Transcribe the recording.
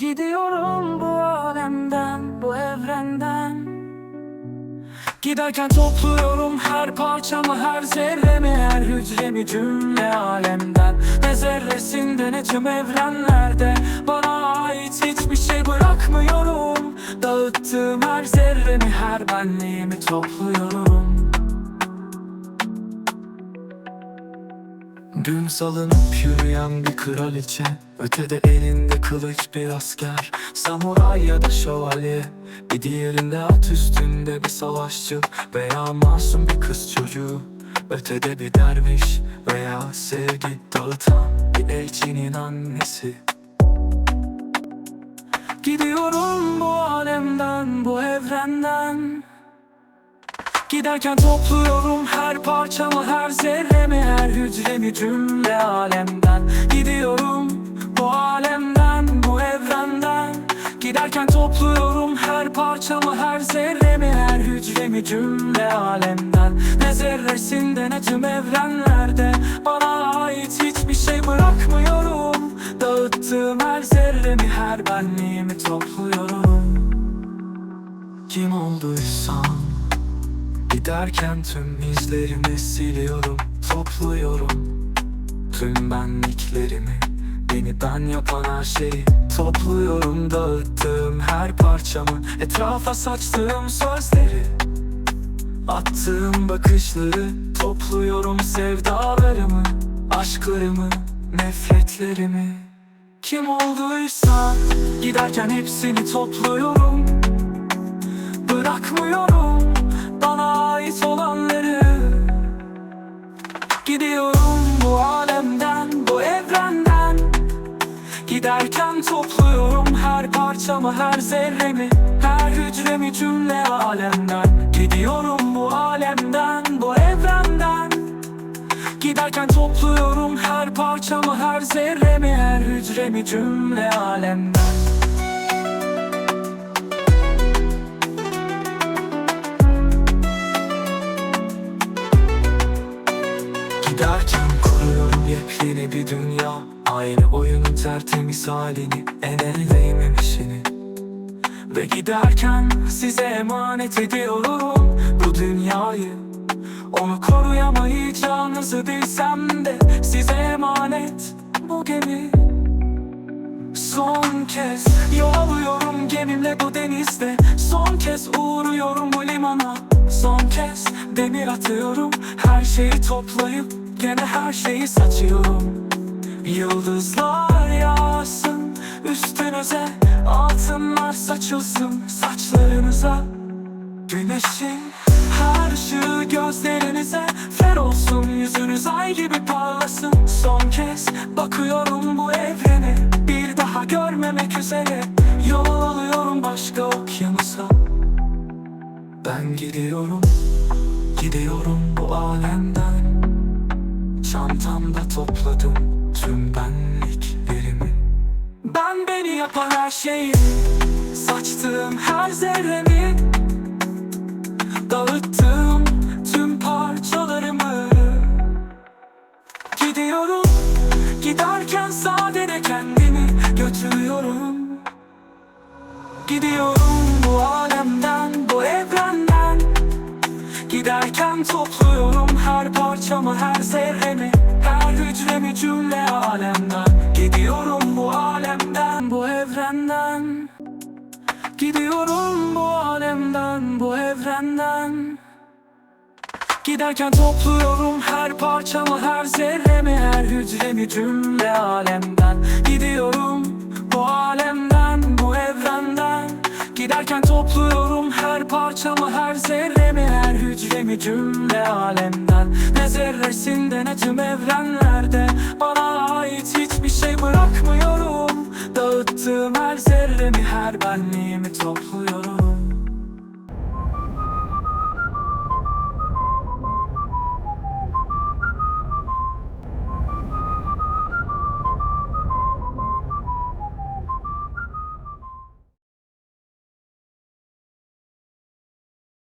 Gidiyorum bu alemden, bu evrenden. Giderken topluyorum her parçamı, her zerremi, her hücremi cümle alemden. Ne zerresinde ne tüm evrenlerde. Bana ait hiçbir şey bırakmıyorum. Dağıttığım her zerremi, her benliğimi topluyorum Dün salınıp yürüyen bir kraliçe Ötede elinde kılıç bir asker Samuray ya da şövalye. Bir diğerinde at üstünde bir savaşçı Veya masum bir kız çocuğu. Ötede bir derviş veya sevgi dağıtan Bir elçinin annesi. Gidiyorum bu alemden, bu evrenden Giderken topluyorum her parçamı, her zerremi, her hücremi cümle alemden. Gidiyorum bu alemden, bu evrenden. Giderken topluyorum her parçamı, her zerremi, her hücremi cümle alemden. Ne zerresinde ne tüm evrenlerde. Bana ait hiçbir şey bırakmıyorum. Dağıttığım her zerremi, her benliğimi topluyorum. Kim olduysam Giderken tüm izlerimi siliyorum, topluyorum. Tüm benliklerimi, beni ben yapan her şeyi Topluyorum dağıttığım her parçamı Etrafa saçtığım sözleri. Attığım bakışları Topluyorum sevdalarımı Aşklarımı, nefretlerimi. Kim olduysa Giderken hepsini topluyorum. Bırakmıyorum Giderken topluyorum her parçamı, her zerremi Her hücremi cümle alemden. Gidiyorum bu alemden, bu evrenden. Giderken topluyorum her parçamı, her zerremi Her hücremi cümle alemden. Giderken kuruyorum yepyeni bir dünya. Aynı oyunun tertemiz halini En elleyememişini Ve giderken size emanet ediyorum Bu dünyayı. Onu koruyamayacağınızı bilsem de Size emanet bu gemi. Son kez yol alıyorum gemimle bu denizde. Son kez uğruyorum bu limana. Son kez demir atıyorum Her şeyi toplayıp gene her şeyi saçıyorum. Yıldızlar yağsın üstünüze Altınlar saçılsın saçlarınıza. Güneşin her ışığı gözlerinize Fer olsun yüzünüz ay gibi parlasın. Son kez bakıyorum bu evrene Bir daha görmemek üzere. Yol alıyorum başka okyanusa. Ben gidiyorum Gidiyorum bu alemden Çantamda topladım tüm benliklerimi. Ben beni yapan her şeyi. Saçtığım her zerremi. Dağıttığım tüm parçalarımı. Gidiyorum. Giderken sadece kendimi götürüyorum. Gidiyorum bu alemden, Giderken topluyorum her parçamı, her zerremi. Her hücremi cümle alemden. Gidiyorum bu alemden, bu evrenden. Gidiyorum bu alemden, bu evrenden. Giderken topluyorum her parçamı, her zerremi. Her hücremi cümle alemden. Gidiyorum bu alemden, bu evrenden. Giderken topluyorum her parçamı, her zerremi hücremi cümle alemden. Ne zerresinde ne tüm evrenlerde. Bana ait hiçbir şey bırakmıyorum. Dağıttığım her zerremi, her benliğimi topluyorum